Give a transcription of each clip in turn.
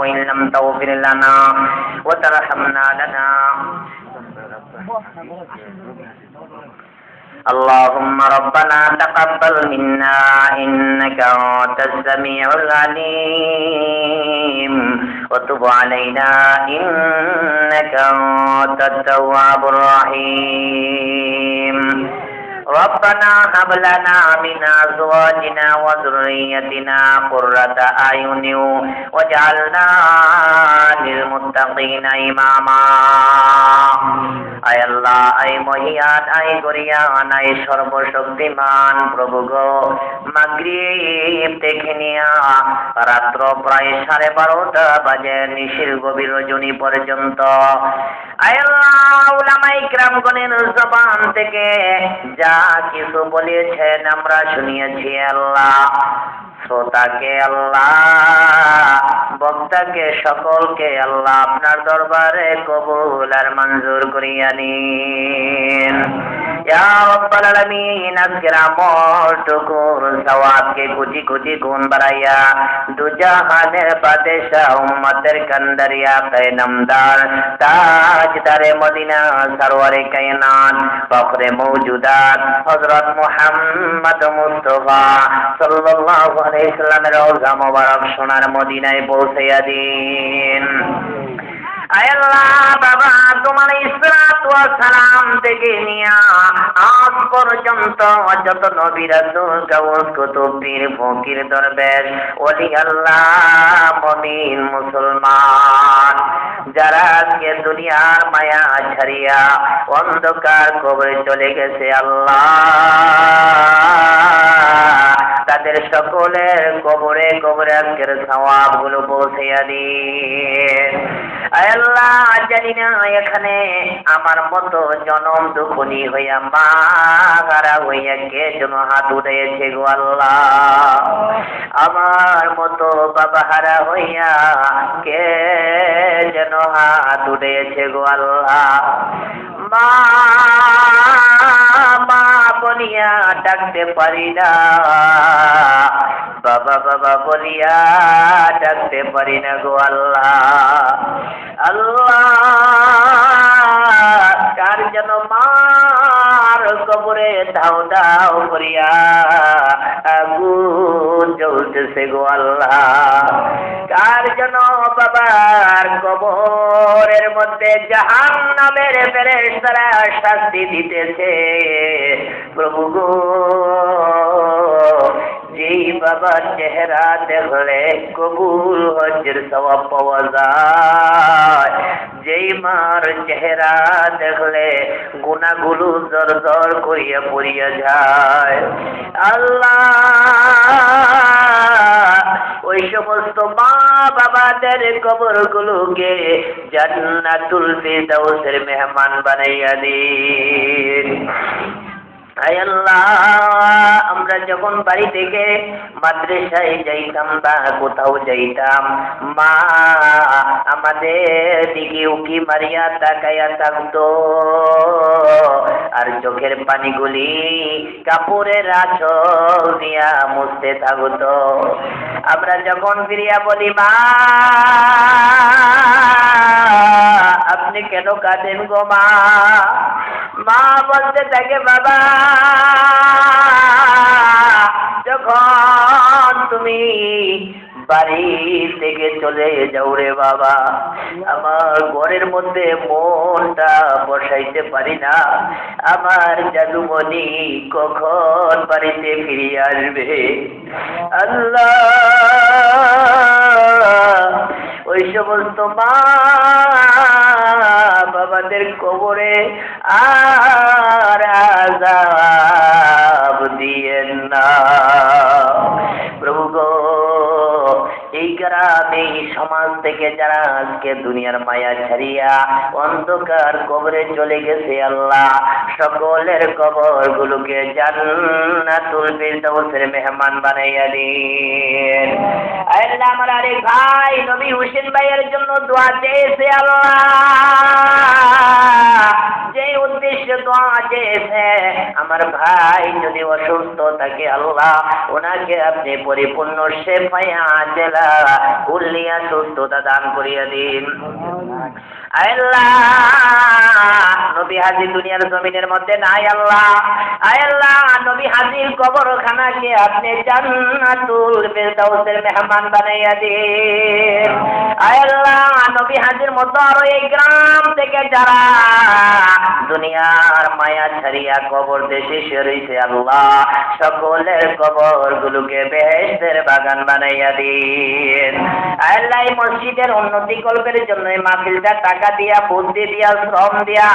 وإن لم تغفر لنا وترحمنا لنا. اللهم ربنا تقبل منا إنك أنت السميع العليم. وتب علينا إنك أنت التواب الرحيم. ربنا هب لنا من أزواجنا وذريتنا قرة أعين واجعلنا للمتقين إماما আয় আল্লাহ আয় মহিয়ান আয় গরিয়ান আয় সর্বশক্তিমান প্রভু গো মাগরিব দেখে নিয়া রাত্র প্রায় সাড়ে বারোটা বাজে নিশির গভীর রজনী পর্যন্ত আয় আল্লাহ উলামাই গ্রামগণের জবান থেকে যা কিছু বলিয়েছেন আমরা শুনিয়েছি আল্লাহ। শ্রোতাকে আল্লাহ, বক্তাকে সকলকে আল্লাহ আপনার দরবারে কবুল আর মঞ্জুর করিয়া নিন। ইয়া রব্বাল আলামিন, আজকের আমলটুকুর সওয়াবকে কোটি কোটি গুণ বাড়াইয়া দুজাহানের বাদশাহ উম্মতের কান্দারিয়া কায়নামদার তাজদারে মদিনা সরওয়ারে কায়নাত, ফখরে মওজুদাত হযরত মুহাম্মদ মুস্তাফা সাল্লাল্লাহু আলাইহি সাল্লামের রওজা মোবারক সোনার মদিনায় পৌঁছাইয়া দিন। আল্লাহ বাবা, তোমার ইসরাত ওয়া সালাম থেকে নিয়া আজ পর্যন্ত যত নবী রাসূল গাউস কুতুব পীর ফকির দরবেশ ওলি আল্লাহ মুমিন মুসলমান। যারা আজকে দুনিয়ার মায়া ছাড়িয়া অন্ধকার কবরে চলে গেছে আল্লাহ। তাদের সকলের কবরে কবরে আজকের সওয়াবগুলো পৌঁছাইয়া দিন আল্লাহ, জানি না এখানে আমার মতো জনম দুখনি হইয়া মা হারা হইয়া কে যেন হাত উঠেছে গো আল্লাহ। আমার মতো বাবা হারা হইয়া কে যেন হাত উঠেছে গো আল্লাহ। মা মা বলিয়া ডাকতে পারি না। বাবা বাবা বলিয়া ডাকতে পারি না গো আল্লাহ। আল্লাহ, কার যেন মার কবরে ধাও ধাও করিয়া আগুন জ্বলতেছে গো আল্লাহ। কার যেন বাবার কবরের মধ্যে জাহান নামের ফেরেশতারা শাস্তি দিতেছে। প্রভু গো যেই বাবার চেহারা দেখলে কবুল হজের সবাব পাওয়া যায় যেই মার চেহারা দেখলে গুণাগুলো জর জর করিয়া পড়িয়া যায় আল্লাহ ওই সমস্ত মা বাবাদের কবর গুলোকে জান্নাতুল ফিরদাউসের মেহমান বানাইয়া দিন। আমরা যখন বাড়ি থেকে মাদ্রাসায় যাইতাম বা কোথাও যাইতাম, মা আমাদের দিকে উকি মারিয়া তাকাইয়া থাকতো। আর চোখের পানিগুলি কাপড়ের আঁচল দিয়া মুছতে থাকতো। আমরা যখন ফিরিয়া বলি, মা, আপনি কেন কাঁদেন গো মা? মা বলতে থাকে, বাবা যখন তুমি বাড়ি থেকে চলে যাও রে বাবা, আমার ঘরের মধ্যে মনটা বসাইতে পারি না। আমার জাদুমণি কখন বাড়িতে ফিরে আসবে? আল্লাহ, ওই সমস্ত মা বাবাদের কবরে আর আজাব দিয়েন না। প্রভু গো এই গ্রামে সমাজ থেকে যারা আজকে দুনিয়ার মায়া ছাড়িয়া অন্ধকার কবরে চলে গেছে আল্লাহ, সকলের কবর গুলোকে জান্নাতুল মেহমান বানাইয়া দিন। আমার আরেক ভাই নবী হোসেন ভাইয়ের জন্য দোয়া চেয়েছে যে উদ্দেশ্য দোয়া চেয়েছে, আমার ভাই যদি অসুস্থ থাকে আল্লাহ, ওনাকে আপনি পরিপূর্ণ শেফায়া জেলা কুল্লিয়া সুস্থতা দান করিয়া দিন। আল্লাহ, নবী হাজির দুনিয়ার জমিনের মধ্যে নাই আল্লাহ। আল্লাহ, নবী হাজির কবরখানাকে আপনি জান্নাতুল ফেরদাউসের মেহমান বানাইয়া দিন। আল্লাহ, নবী হাজির মতো আরও এই গ্রাম থেকে যারা দুনিয়ার মায়া ছাড়িয়া কবর দেশে সরিছে আল্লাহ, সকলের কবর গুলোকে বেহেস্তের বাগান বানাইয়া দিন। আল্লাহ মসজিদের উন্নতি কল্পের জন্য এই টাকা দিয়া, বুদ্ধি দিয়া, শ্রম দিয়া,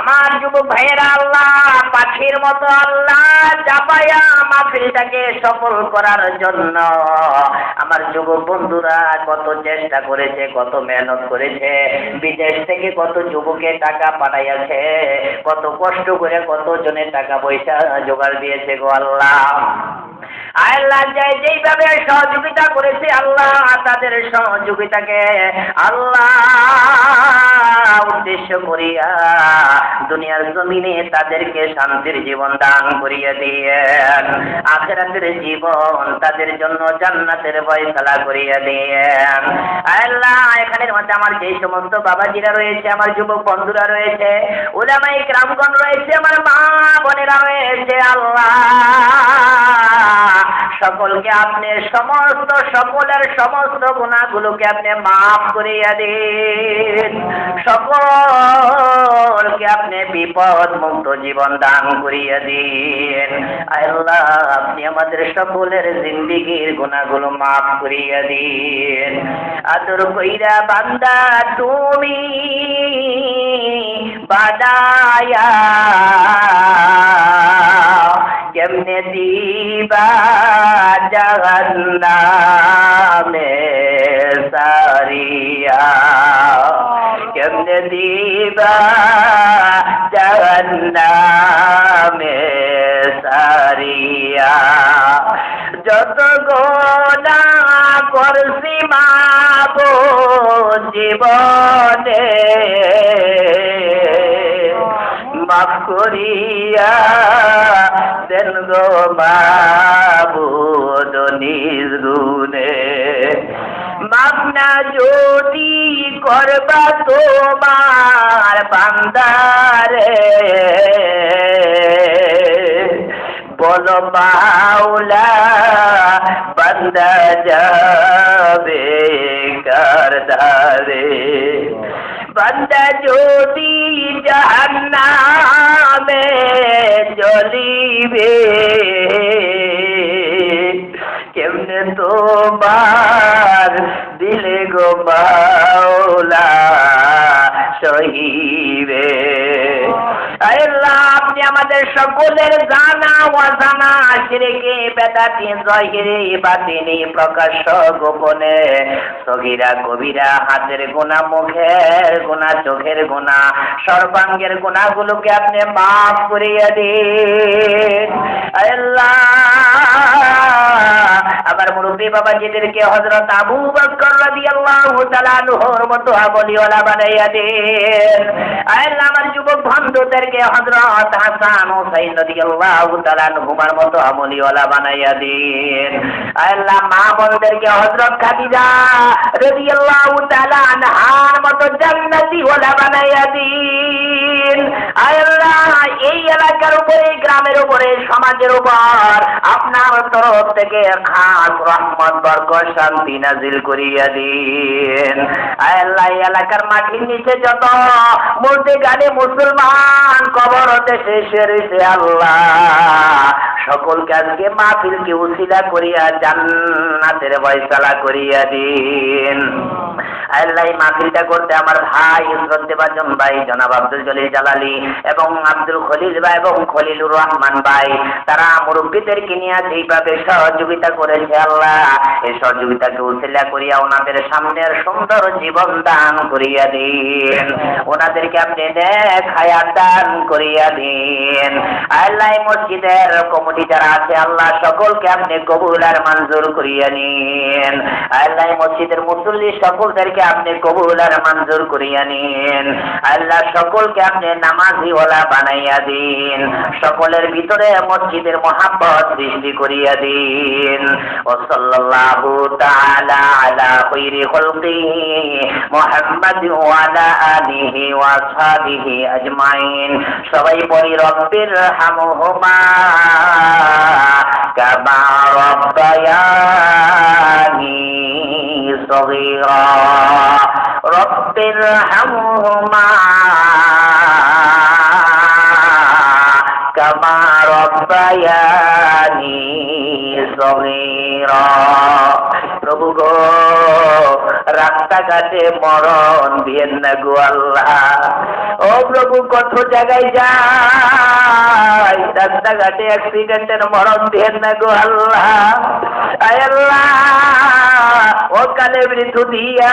আমার যুবক ভাইয়েরা আল্লাহ, পাখির মতো আল্লাহ চাপাইয়া মাহফিলটাকে সফল করার জন্য। আমার যুবক বন্ধুরা কত চেষ্টা করেছে, কত মেহনত করেছে, বিদেশ থেকে কত যুবকে টাকা পাঠাইয়াছে, কত কষ্ট করে কত জনের টাকা পয়সা জোগাড় দিয়েছে গো আল্লাহ। আল্লাহ যাই যেইভাবে সহযোগিতা করেছে, আল্লাহ তাদের সহযোগিতাকে আল্লাহ উদ্দেশ্য করিয়া দুনিয়ার জমিনে তাদেরকে শান্তির জীবন দান করিয়া দিয়েন। আখেরাতের জীবন তাদের জন্য জান্নাতের ফয়সালা করিয়া দিয়েন। আল্লাহ এখানের মধ্যে আমার যে সমস্ত বাবাজিরা রয়েছে, আমার যুবক বন্ধুরা রয়েছে ওলামাই গ্রামগণ রয়েছে, আমার মা বোনেরা রয়েছে, আল্লাহ সকলকে আপনি সমস্ত সকলের সমস্ত গুণাগুলোকে আপনি মাফ করিয়া দিন। সকলকে আপনি বিপদ মুক্ত জীবন দান করিয়া দিন। আল্লাহ, আপনি আমাদের সকলের জিন্দিগির গুণাগুলো মাফ করিয়া দিন। আদর কইরা বান্দা, তুমি বাদায়া জাহান্নামে সারিয়া। কেমনে দিবা জাহান্নামে সারিয়া। যত গোনা করছি মাবো জীবনে। মাফ করিয়া দেন গো মাবুদ গুণে। মাফ না যদি করবা তোমার বান্দারে। বলো পাউলা বান্দা যাবে কারদারে বান্দা যদি জাহান্নামে জ্বলিবে কেমনে তোমার সকলের জানা অজানা শিরকে বেদাতি জহিরে বাতিনি প্রকাশ গোপনে। সগিরা কবিরা হাতের গোনা মুখের গোনা চোখের গোনা সর্বাঙ্গের গোনাগুলোকে আপনি মাফ করিয়া দিন। আল্লাহ আবার মুরব্বী বাবা যেদেরকে হজরত আবু বকর মতো আমলিওয়ালা বানাইয়া দেন। আমার যুবক বন্ধুদেরকে হজরত হাসান হুসাইন রাদিয়াল্লাহু তাআলা আনহুমার মতো আমলিওয়ালা বানাইয়া দেন। আল্লাহ, মা বোনদেরকে হজরত খাদিজা রাদিয়াল্লাহু তাআলা আনহার মতো জান্নাতি ওয়ালা বানাইয়া দিন। আল্লাহ, এই এলাকার উপরে গ্রামের উপরে সমাজের উপর আপনার তরফ থেকে খাস রহমত, বরকত, শান্তি নাজিল করিয়া দিন। আল্লাহ এলাকার মাটির নিচে যত মূর্তি গানে মুসলমান কবর দেশে সেরেছে আল্লাহ। সকল আজকে মাহফিলকে উশিলা করিয়া জান্নাতের ফয়সালা করিয়া দিন। আল্লাহ এই করতে আমার ভাই শ্রদ্ধেবাজন ভাই, জনাব আব্দুল জলিল জালালি এবং আব্দুল খলিল ভাই এবং খলিলুর রহমান ভাই। তারা মুরব্বীদেরকে নিয়ে যেইভাবে সহযোগিতা করেছে আল্লাহ, এই সহযোগিতাকে উসিলা করিয়া ওনাদের সামনের সুন্দর জীবন দান করিয়া দিন। ওনাদেরকে আপনি হায়াত দান করিয়া দিন। আল্লাহ মসজিদের কমিটি যারা আছে, আল্লাহ সকলকে আপনি কবুল আর মঞ্জুর করিয়া নিন। আল্লাহ মসজিদের মুসল্লি সকলদেরকে সকলকে আপনি কবুল আর মঞ্জুর করিয়া নিন। আল্লাহ সকলকে আপনি নামাজি ওলা বানাইয়া দিন। সকলের ভিতরে মসজিদের মহাব্বত সৃষ্টি করিয়া দিন। ও সাল্লাল্লাহু তাআলা আলা খাইরি আলিহি আজমাইন। সবাই পড়ি রব্বির হামহুমা কামা রব্বায়ানি রব্বির হামহুমা। কামা রব্বায়ানি সগীরা। প্রভু গো, রাস্তাঘাটে মরণ দিয়েন না গো আল্লাহ। ও প্রভু, কত জায়গায় যাই, রাস্তাঘাটে অ্যাক্সিডেন্টের মরণ দিয়েন না গো আল্লাহ। আল্লাহ। মৃত্যু দিয়া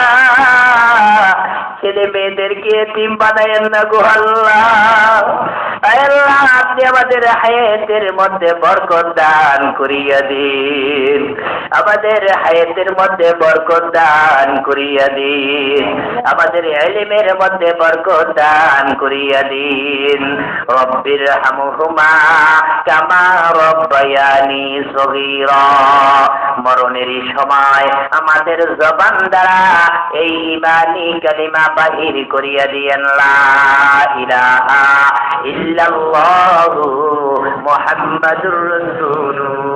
ছেলে মেয়েদেরকে তিম বানায়েন না গো আল্লাহ, আপনি আমাদের হায়াতের মধ্যে বরকত দান করিয়া দিন। আমাদের হায়াতের মধ্যে বরকত দান করিয়া দিন। আমাদের এলিমের মধ্যে বরকত দান করিয়া দিন। রব্বির হামহুমা কামা রব্বায়ানি সগীরা। মরণেরই সময় আমাদের জবান দ্বারা এই ইমানি কালিমা বাহির করিয়া দিয়েন ইল্লাল্লাহু মুহাম্মাদুর রাসূলুল্লাহ।